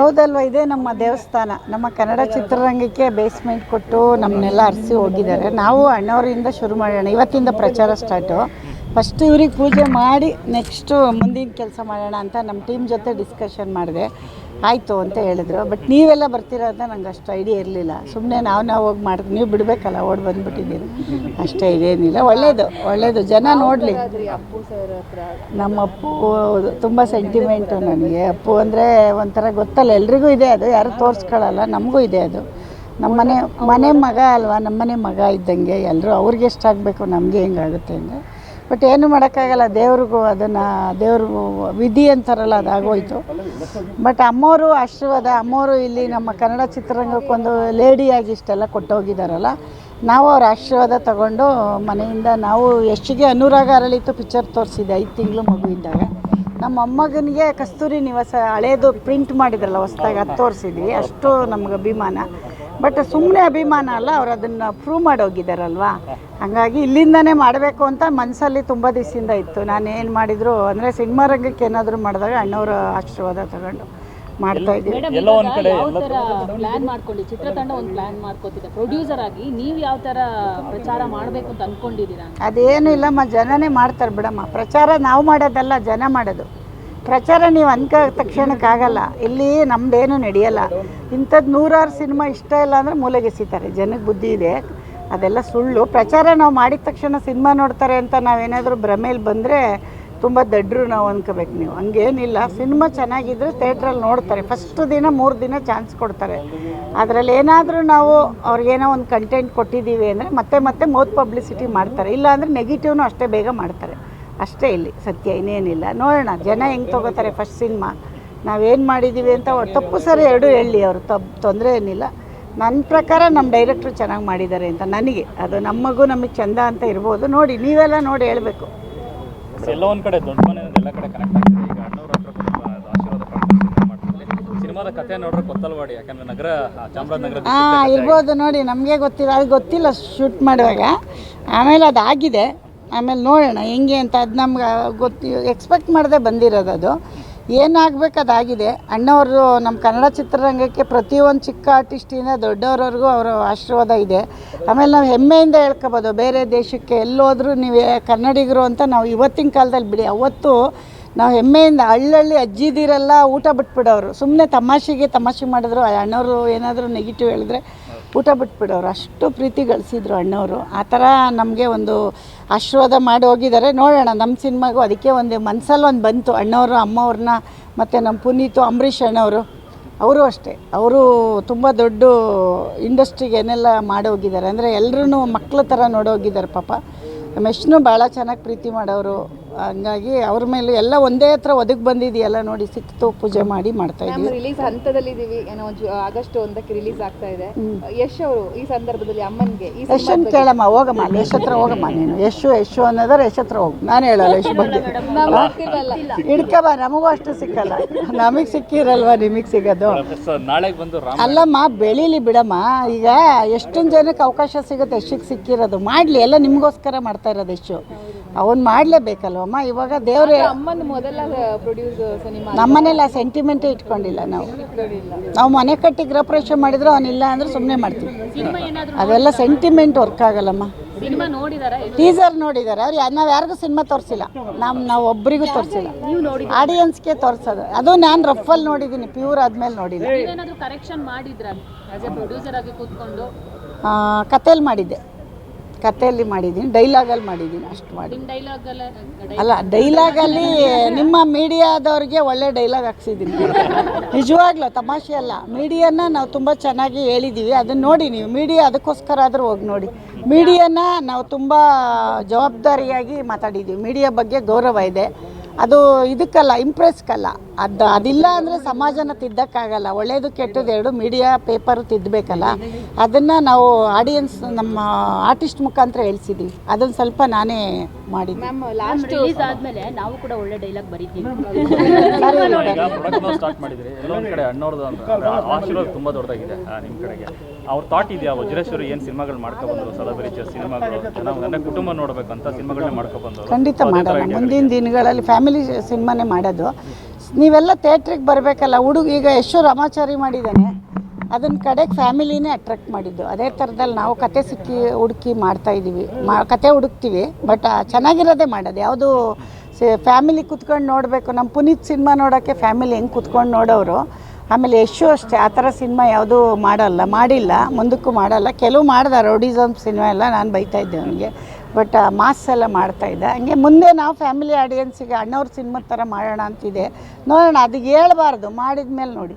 ಹೌದಲ್ವ, ಇದೇ ನಮ್ಮ ದೇವಸ್ಥಾನ. ನಮ್ಮ ಕನ್ನಡ ಚಿತ್ರರಂಗಕ್ಕೆ ಬೇಸ್ಮೆಂಟ್ ಕೊಟ್ಟು ನಮ್ಮನ್ನೆಲ್ಲ ಅರಸಿ ಹೋಗಿದ್ದಾರೆ. ನಾವು ಅಣ್ಣವರಿಂದ ಶುರು ಮಾಡೋಣ. ಇವತ್ತಿಂದ ಪ್ರಚಾರ ಸ್ಟಾರ್ಟು ಫಸ್ಟ್ ಇವ್ರಿಗೆ ಪೂಜೆ ಮಾಡಿ ನೆಕ್ಸ್ಟು ಮುಂದಿನ ಕೆಲಸ ಮಾಡೋಣ ಅಂತ ನಮ್ಮ ಟೀಮ್ ಜೊತೆ ಡಿಸ್ಕಷನ್ ಮಾಡಿದೆ. ಆಯಿತು ಅಂತ ಹೇಳಿದ್ರು. ಬಟ್ ನೀವೆಲ್ಲ ಬರ್ತೀರಾ ಅಂತ ನಂಗೆ ಅಷ್ಟು ಐಡಿಯಾ ಇರಲಿಲ್ಲ. ಸುಮ್ಮನೆ ನಾವು ನಾವು ಹೋಗಿ ಮಾಡಿದ್ರು ನೀವು ಬಿಡಬೇಕಲ್ಲ, ಓಡಿ ಬಂದುಬಿಟ್ಟಿದ್ದೀನಿ ಅಷ್ಟೇ ಇದೇನಿಲ್ಲ. ಒಳ್ಳೆಯದು ಒಳ್ಳೇದು. ಜನ ನೋಡಲಿ. ನಮ್ಮ ಅಪ್ಪು ತುಂಬ ಸೆಂಟಿಮೆಂಟು ನನಗೆ. ಅಪ್ಪು ಅಂದರೆ ಒಂಥರ ಗೊತ್ತಲ್ಲ, ಎಲ್ರಿಗೂ ಇದೆ ಅದು. ಯಾರು ತೋರಿಸ್ಕೊಳ್ಳಲ್ಲ ನಮಗೂ ಇದೆ ಅದು. ನಮ್ಮನೆ ಮನೆ ಮಗ ಅಲ್ವಾ ನಮ್ಮನೆ ಮಗ ಇದ್ದಂಗೆ ಎಲ್ಲರೂ ಅವ್ರಿಗೆ ಎಷ್ಟಾಗಬೇಕು ನಮಗೆ ಹೆಂಗಾಗುತ್ತೆ ಅಂದರೆ ಬಟ್ ಏನು ಮಾಡೋಕ್ಕಾಗಲ್ಲ, ದೇವ್ರಿಗೂ ಅದನ್ನು, ದೇವ್ರಿಗೂ ವಿಧಿ ಅಂತಾರಲ್ಲ, ಅದಾಗೋಯ್ತು. ಬಟ್ ಅಮ್ಮೋರು ಆಶೀರ್ವಾದ, ಅಮ್ಮೋರು ಇಲ್ಲಿ ನಮ್ಮ ಕನ್ನಡ ಚಿತ್ರರಂಗಕ್ಕೊಂದು ಲೇಡಿಯಾಗಿ ಇಷ್ಟೆಲ್ಲ ಕೊಟ್ಟೋಗಿದ್ದಾರಲ್ಲ ನಾವು ಅವ್ರ ಆಶೀರ್ವಾದ ತಗೊಂಡು ಮನೆಯಿಂದ ನಾವು ಎಷ್ಟಿಗೆ ಅನುರಾಗ ಅರಳಿತು ಪಿಕ್ಚರ್ ತೋರಿಸಿದ್ದೆ ಐದು ತಿಂಗಳು ಮಗು ಇದ್ದಾಗ ನಮ್ಮ ಅಮ್ಮಗನಿಗೆ ಕಸ್ತೂರಿ ನಿವಾಸ ಹಳೇದು ಪ್ರಿಂಟ್ ಮಾಡಿದ್ರಲ್ಲ, ಹೊಸ್ದಾಗಿ ಅದು ತೋರಿಸಿದ್ವಿ. ಅಷ್ಟು ನಮ್ಗೆ ಅಭಿಮಾನ. ಬಟ್ ಸುಮ್ಮನೆ ಅಭಿಮಾನ ಅಲ್ಲ ಅವ್ರು ಅದನ್ನ ಪ್ರೂವ್ ಮಾಡೋಗಿದ್ದಾರಲ್ವಾ ಹಾಗಾಗಿ ಇಲ್ಲಿಂದನೇ ಮಾಡಬೇಕು ಅಂತ ಮನಸ್ಸಲ್ಲಿ ತುಂಬ ದಿವಸದಿಂದ ಇತ್ತು. ನಾನು ಏನು ಮಾಡಿದ್ರು ಅಂದರೆ ಸಿನಿಮಾ ರಂಗಕ್ಕೆ ಏನಾದರೂ ಮಾಡಿದಾಗ ಅಣ್ಣವರ ಆಶೀರ್ವಾದ ತಗೊಂಡು ಮಾಡ್ತಾ ಇದ್ದೀವಿ. ಎಲ್ಲೋ ಒಂದ್ ಕಡೆ ಯಾವ ತರ ಪ್ಲಾನ್ ಮಾಡ್ಕೊಂಡು ಚಿತ್ರತಂಡ ಒಂದು ಪ್ಲಾನ್ ಮಾಡ್ಕೋತಿದೆ ಪ್ರೊಡ್ಯೂಸರ್ ಆಗಿ ನೀವು ಯಾವ ತರ ಪ್ರಚಾರ ಮಾಡಬೇಕು ಅಂತ ಅನ್ಕೊಂಡಿದ್ದೀರಾ? ಅದೇನು ಇಲ್ಲಮ್ಮ ಜನನೇ ಮಾಡ್ತಾರೆ ಬಿಡಮ್ಮ. ಪ್ರಚಾರ ನಾವು ಮಾಡೋದಲ್ಲ ಜನ ಮಾಡೋದು. ಪ್ರಚಾರ ನೀವು ಅನ್ಕ ತಕ್ಷಣಕ್ಕಾಗಲ್ಲ. ಇಲ್ಲಿ ನಮ್ಮದೇನು ನಡೆಯಲ್ಲ. ಇಂಥದ್ದು ನೂರಾರು ಸಿನಿಮಾ ಇಷ್ಟ ಇಲ್ಲ ಅಂದರೆ ಮೂಲೆಗೆಸಿತಾರೆ ಜನಕ್ಕೆ ಬುದ್ಧಿ ಇದೆ. ಅದೆಲ್ಲ ಸುಳ್ಳು. ಪ್ರಚಾರ ನಾವು ಮಾಡಿದ ತಕ್ಷಣ ಸಿನಿಮಾ ನೋಡ್ತಾರೆ ಅಂತ ನಾವೇನಾದರೂ ಭ್ರಮೇಲಿ ಬಂದರೆ ತುಂಬ ದಡ್ರು ನಾವು ಅನ್ಕೋಬೇಕು ನೀವು. ಹಂಗೇನಿಲ್ಲ. ಸಿನಿಮಾ ಚೆನ್ನಾಗಿದ್ದರೆ ಥಿಯೇಟ್ರಲ್ಲಿ ನೋಡ್ತಾರೆ. ಫಸ್ಟ್ ದಿನ, ಮೂರು ದಿನ ಚಾನ್ಸ್ ಕೊಡ್ತಾರೆ. ಅದರಲ್ಲಿ ಏನಾದರೂ ನಾವು ಅವ್ರಿಗೇನೋ ಒಂದು ಕಂಟೆಂಟ್ ಕೊಟ್ಟಿದ್ದೀವಿ ಅಂದರೆ ಮತ್ತೆ ಮತ್ತೆ ಮೌತ್ ಪಬ್ಲಿಸಿಟಿ ಮಾಡ್ತಾರೆ. ಇಲ್ಲ ಅಂದರೆ ನೆಗೆಟಿವ್ನು ಅಷ್ಟೇ ಬೇಗ ಮಾಡ್ತಾರೆ. ಅಷ್ಟೇ ಇಲ್ಲಿ ಸತ್ಯ ಇನ್ನೇನಿಲ್ಲ. ನೋಡೋಣ ಜನ ಹೆಂಗೆ ತೊಗೋತಾರೆ ಫಸ್ಟ್ ಸಿನಿಮಾ ನಾವೇನು ಮಾಡಿದ್ದೀವಿ ಅಂತ ತಪ್ಪು ಸರಿ ಎರಡೂ ಹೇಳಿ ಅವರು ತಪ್ ತೊಂದರೆ ಏನಿಲ್ಲ. ನನ್ನ ಪ್ರಕಾರ ನಮ್ಮ ಡೈರೆಕ್ಟ್ರು ಚೆನ್ನಾಗಿ ಮಾಡಿದ್ದಾರೆ ಅಂತ ನನಗೆ. ಅದು ನಮಗೂ ನಮಗೆ ಚಂದ ಅಂತ ಇರ್ಬೋದು. ನೋಡಿ ನೀವೆಲ್ಲ ನೋಡಿ ಹೇಳಬೇಕು. ಎಲ್ಲ ಒಂದು ಕಡೆ ದೊಡ್ಡ ಮನೆ ಎಲ್ಲ ಕಡೆ ಕನೆಕ್ಟ್ ಆಗ್ತಿದೆ. ಈಗ ಅಣ್ಣವ್ರ ಹತ್ರ ಕೂಡ ಆಶೀರ್ವಾದ ಪಡ್ಕೊಂಡು ಸಿನಿಮಾ ಸಿನಿಮಾದ ಕಥೆ ನೋಡ್ರೆ ಗೊತ್ತಲ್ವಾಡಿ ಯಾಕಂದ್ರೆ ನಗರ ಚಾಮರಾಜನಗರ ಹಾಂ ಇರ್ಬೋದು ನೋಡಿ ನಮಗೆ ಗೊತ್ತಿಲ್ಲ ಅದು ಗೊತ್ತಿಲ್ಲ ಶೂಟ್ ಮಾಡುವಾಗ. ಆಮೇಲೆ ಅದಾಗಿದೆ. ಆಮೇಲೆ ನೋಡೋಣ, ಹೆಂಗೆ ಅಂತ ಅದು ನಮ್ಗೆ ಗೊತ್ತು ಎಕ್ಸ್ಪೆಕ್ಟ್ ಮಾಡದೆ ಬಂದಿರೋದು ಅದು. ಏನಾಗಬೇಕು ಅದಾಗಿದೆ. ಅಣ್ಣವರು ನಮ್ಮ ಕನ್ನಡ ಚಿತ್ರರಂಗಕ್ಕೆ ಪ್ರತಿಯೊಂದು ಚಿಕ್ಕ ಆರ್ಟಿಸ್ಟಿಂದ ದೊಡ್ಡವ್ರವ್ರಿಗೂ ಅವರ ಆಶೀರ್ವಾದ ಇದೆ. ಆಮೇಲೆ ನಾವು ಹೆಮ್ಮೆಯಿಂದ ಹೇಳ್ಕೊಬೋದು, ಬೇರೆ ದೇಶಕ್ಕೆ ಎಲ್ಲೋದ್ರೂ ನೀವು ಕನ್ನಡಿಗರು ಅಂತ ನಾವು ಇವತ್ತಿನ ಕಾಲದಲ್ಲಿ ಬಿಡಿ. ಅವತ್ತು ನಾವು ಹೆಮ್ಮೆಯಿಂದ ಹಳ್ಳಳ್ಳಿ ಅಜ್ಜಿದಿರೆಲ್ಲ ಊಟ ಬಿಟ್ಬಿಡೋರು. ಸುಮ್ಮನೆ ತಮಾಷೆಗೆ ತಮಾಷೆ ಮಾಡಿದ್ರು ಅಣ್ಣವರು ಏನಾದರೂ ನೆಗೆಟಿವ್ ಹೇಳಿದ್ರೆ ಊಟ ಬಿಟ್ಬಿಡೋರು. ಅಷ್ಟು ಪ್ರೀತಿ ಗಳಿಸಿದ್ರು ಅಣ್ಣವರು. ಆ ಥರ ನಮಗೆ ಒಂದು ಆಶೀರ್ವಾದ ಮಾಡಿ ಹೋಗಿದ್ದಾರೆ. ನೋಡೋಣ, ನಮ್ಮ ಸಿನಿಮಾಗೂ ಅದಕ್ಕೆ ಒಂದು ಮನಸ್ಸಲ್ಲಿ ಒಂದು ಬಂತು. ಅಣ್ಣವರು, ಅಮ್ಮವ್ರನ್ನ, ಮತ್ತು ನಮ್ಮ ಪುನೀತು, ಅಂಬರೀಷ್ ಅಣ್ಣವರು, ಅವರು ಅಷ್ಟೇ. ಅವರು ತುಂಬ ದೊಡ್ಡ ಇಂಡಸ್ಟ್ರಿಗೆ ಏನೆಲ್ಲ ಮಾಡಿ ಹೋಗಿದ್ದಾರೆ. ಅಂದರೆ ಎಲ್ಲರೂ ಮಕ್ಕಳ ಥರ ನೋಡೋಗಿದ್ದಾರೆ ಪಾಪ. ಮೆಷ್ನು ಭಾಳ ಚೆನ್ನಾಗಿ ಪ್ರೀತಿ ಮಾಡೋರು. ಹಂಗಾಗಿ ಅವ್ರ ಮೇಲೆ ಎಲ್ಲ ಒಂದೇ ಹತ್ರ ಒದಗಿ ಬಂದಿದೆಯಲ್ಲ ನೋಡಿ ಸಿಕ್ತು ಪೂಜೆ ಮಾಡಿ ಮಾಡ್ತಾ ಮ್ಯಾಮ್ ಇದ್ದೀವಿ. ರಿಲೀಸ್ ಹಂತದಲ್ಲಿ ಇದೀವಿ. ಏನೋ ಜು- ಆಗಸ್ಟ್ ಒಂದಕ್ಕೆ ರಿಲೀಸ್ ಆಗ್ತಾ ಇದೆ. ಯಶ್ ಅವರು ಈ ಸಂದರ್ಭದಲ್ಲಿ ಅಮ್ಮನ್ಗೆ ಈ ಯಶನ್ ಕೇಳಮ್ಮ ಹೋಗಮ್ಮ ಅಲ್ಲಿ ಯಶ್ ಹತ್ರ ಹೋಗಮ್ಮ ನೀನು. ಯಶು ಯಶು ಅನ್ನೋದಾರೆ ಯಶ್ ಹತ್ರ ಹೋಗು. ನಾನು ಹೇಳಲ್ಲ ಯಶ್ ಬಗ್ಗೆ. ಇಡ್ಕಬ ಗೊತ್ತಿರಲ್ಲ ಹಿಡ್ಕಬ ನಮಗೂ ಅಷ್ಟು ಸಿಕ್ಕಲ್ಲ. ನಮಗೆ ಸಿಕ್ಕಿರಲ್ವಾ ನಿಮಗೆ ಸಿಗೋದು? ನಾಳೆಗೆ ಬಂದು ರಾಮ ಅಲ್ಲಮ್ಮ ಬೆಳೀಲಿ ಬಿಡಮ್ಮ. ಈಗ ಎಷ್ಟೊಂದು ಜನಕ್ಕೆ ಅವಕಾಶ ಸಿಗುತ್ತೆ ಎಷ್ಟಿಗೆ ಸಿಕ್ಕಿರೋದು. ಮಾಡಲಿ ಎಲ್ಲ ನಿಮಗೋಸ್ಕರ ಮಾಡ್ತಾ ಇರೋದು ಎಷ್ಟು ಅವನು ಮಾಡಲೇಬೇಕಲ್ವಮ್ಮ? ಇವಾಗ ದೇವ್ರೆ ಅಮ್ಮನ ಮೊದಲ ಪ್ರೊಡ್ಯೂಸ್ ಸಿನಿಮಾ ನಮ್ಮನೆಲ್ಲ ಸೆಂಟಿಮೆಂಟೇ ಇಟ್ಕೊಂಡಿಲ್ಲ ನಾವು. ನಾವು ಮನೆ ಕಟ್ಟಿ ಗೃಹಪ್ರವೇಶ ಮಾಡಿದ್ರು ಅವನಿಲ್ಲ ಅಂದ್ರೆ ಸುಮ್ಮನೆ ಮಾಡ್ತೀವಿ. ಅದೆಲ್ಲ ಸೆಂಟಿಮೆಂಟ್ ವರ್ಕ್ ಆಗಲ್ಲಮ್ಮ. ಟೀಸರ್ ನೋಡಿದ್ದಾರೆ ಅವ್ರು ನಾವು ಯಾರಿಗೂ ಸಿನಿಮಾ ತೋರಿಸಿಲ್ಲ. ನಮ್ಮ ನಾವು ಒಬ್ಬರಿಗೂ ತೋರಿಸಿಲ್ಲ. ಆಡಿಯನ್ಸ್ಗೆ ತೋರಿಸೋದು. ಅದು ನಾನು ರಫಲ್ ನೋಡಿದ್ದೀನಿ ಪ್ಯೂರ್ ಆದ್ಮೇಲೆ ನೋಡಿಲ್ಲ. ಕರೆಕ್ಷನ್ ಮಾಡಿದ್ರ? ಕಥೆಯಲ್ಲಿ ಮಾಡಿದ್ದೆ. ಕಥೆಯಲ್ಲಿ ಮಾಡಿದ್ದೀನಿ ಡೈಲಾಗಲ್ಲಿ ಮಾಡಿದ್ದೀನಿ ಅಷ್ಟು ಮಾಡಿ. ಅಲ್ಲ ಡೈಲಾಗಲ್ಲಿ ನಿಮ್ಮ ಮೀಡಿಯಾದವ್ರಿಗೆ ಒಳ್ಳೆ ಡೈಲಾಗ್ ಹಾಕ್ಸಿದ್ದೀನಿ. ನಿಜವಾಗ್ಲೂ ತಮಾಷೆ ಅಲ್ಲ. ಮೀಡಿಯಾನ ನಾವು ತುಂಬ ಚೆನ್ನಾಗಿ ಹೇಳಿದ್ದೀವಿ ಅದನ್ನ ನೋಡಿ ನೀವು. ಮೀಡಿಯಾ ಅದಕ್ಕೋಸ್ಕರ ಆದರೂ ಹೋಗಿ ನೋಡಿ. ಮೀಡಿಯಾನ ನಾವು ತುಂಬ ಜವಾಬ್ದಾರಿಯಾಗಿ ಮಾತಾಡಿದ್ದೀವಿ ಮೀಡಿಯಾ ಬಗ್ಗೆ ಗೌರವ ಇದೆ. ಅದು ಇದಕ್ಕಲ್ಲ ಇಂಪ್ರೆಸ್ಗಲ್ಲ ಅದು ಅದಿಲ್ಲ ಅಂದರೆ ಸಮಾಜನ ತಿದ್ದಕ್ಕಾಗಲ್ಲ. ಒಳ್ಳೇದು ಕೆಟ್ಟದ್ದು ಎರಡು ಮೀಡಿಯಾ ಪೇಪರ್ ತಿದ್ದಬೇಕಲ್ಲ ಅದನ್ನು ನಾವು ಆಡಿಯನ್ಸ್ ನಮ್ಮ ಆರ್ಟಿಸ್ಟ್ ಮುಖಾಂತರ ಹೇಳ್ಸಿದ್ವಿ. ಅದನ್ನು ಸ್ವಲ್ಪ ನಾನೇ ಮಾಡಿದ್ದೆ. ಮ್ಯಾಮ್ ಲಾಸ್ಟ್ ರಿಲೀಸ್ ಆದ್ಮೇಲೆ ನಾವು ಕೂಡ ಒಳ್ಳೆ ಡೈಲಾಗ್ ಬರೀತೀವಿ. ಈಗ ಪ್ರೊಡಕ್ಷನ್ ಸ್ಟಾರ್ಟ್ ಮಾಡಿದ್ರಿ. ಎಲ್ಲೋ ಒಂದ್ ಕಡೆ ಅಣ್ಣವ್ರದ್ದು ಅಂದ್ರೆ ಆಶೀರ್ವಾದ ತುಂಬಾ ದೊಡ್ಡದಾಗಿದೆ ಆ, ನಿಮ್ ಕಡೆಗೆ. ಅವ್ರ ಥಾಟ್ ಇದೆಯಾ ವಜ್ರೇಶ್ವರಿ ಏನು ಸಿನಿಮಾಗಳು ಮಾಡ್ಕೊಬಂದ್ರು ಸಲಬರಿಚ ಸಿನಿಮಾಗಳು? ಜನ ನನ್ನ ಕುಟುಂಬ ನೋಡ್ಬೇಕಂತ ಸಿನಿಮಾಗಳನ್ನ ಮಾಡ್ಕೊಬಂದ್ರು ಖಂಡಿತ ಮಾಡೋಣ ಮುಂದಿನ ದಿನಗಳಲ್ಲಿ ಫ್ಯಾಮಿಲಿ ಸಿನಿಮಾನೇ ಮಾಡೋದು. ನೀವೆಲ್ಲ ಥಿಯೇಟ್ರಿಗೆ ಬರಬೇಕಲ್ಲ, ಹುಡುಗ ಈಗ ಯಶೋ ರಾಮಾಚಾರಿ ಮಾಡಿದ್ದಾನೆ ಅದನ್ನ ಕಡೆಗೆ ಫ್ಯಾಮಿಲಿನೇ ಅಟ್ರಾಕ್ಟ್ ಮಾಡಿದ್ದು. ಅದೇ ಥರದಲ್ಲಿ ನಾವು ಕತೆ ಸಿಕ್ಕಿ ಹುಡುಕಿ ಮಾಡ್ತಾ ಇದ್ದೀವಿ ಮಾ, ಕತೆ ಹುಡುಕ್ತೀವಿ ಬಟ್ ಚೆನ್ನಾಗಿರೋದೇ ಮಾಡೋದು. ಯಾವುದು ಫ್ಯಾಮಿಲಿ ಕುತ್ಕೊಂಡು ನೋಡಬೇಕು. ನಮ್ಮ ಪುನೀತ್ ಸಿನಿಮಾ ನೋಡೋಕ್ಕೆ ಫ್ಯಾಮಿಲಿ ಹೆಂಗೆ ಕುತ್ಕೊಂಡು ನೋಡೋರು ಆಮೇಲೆ ಯಶು ಅಷ್ಟೇ, ಆ ಥರ ಸಿನಿಮಾ ಯಾವುದೂ ಮಾಡಲ್ಲ, ಮಾಡಿಲ್ಲ, ಮುಂದಕ್ಕೂ ಮಾಡಲ್ಲ. ಕೆಲವು ಮಾಡ್ದ ರೌಡಿಸಮ್ ಸಿನಿಮಾ ಎಲ್ಲ ನಾನು ಬೈತಾ ಇದ್ದೆ ಅವನಿಗೆ. ಬಟ್ ಮಾಸ್ ಎಲ್ಲ ಮಾಡ್ತಾ ಇದ್ದೆ. ಹಂಗೆ ಮುಂದೆ ನಾವು ಫ್ಯಾಮಿಲಿ ಆಡಿಯನ್ಸಿಗೆ ಅಣ್ಣವ್ರ ಸಿನಿಮಾ ಥರ ಮಾಡೋಣ ಅಂತಿದೆ. ನೋಡೋಣ ಅದಕ್ಕೆ ಹೇಳ್ಬಾರ್ದು. ಮಾಡಿದ ಮೇಲೆ ನೋಡಿ.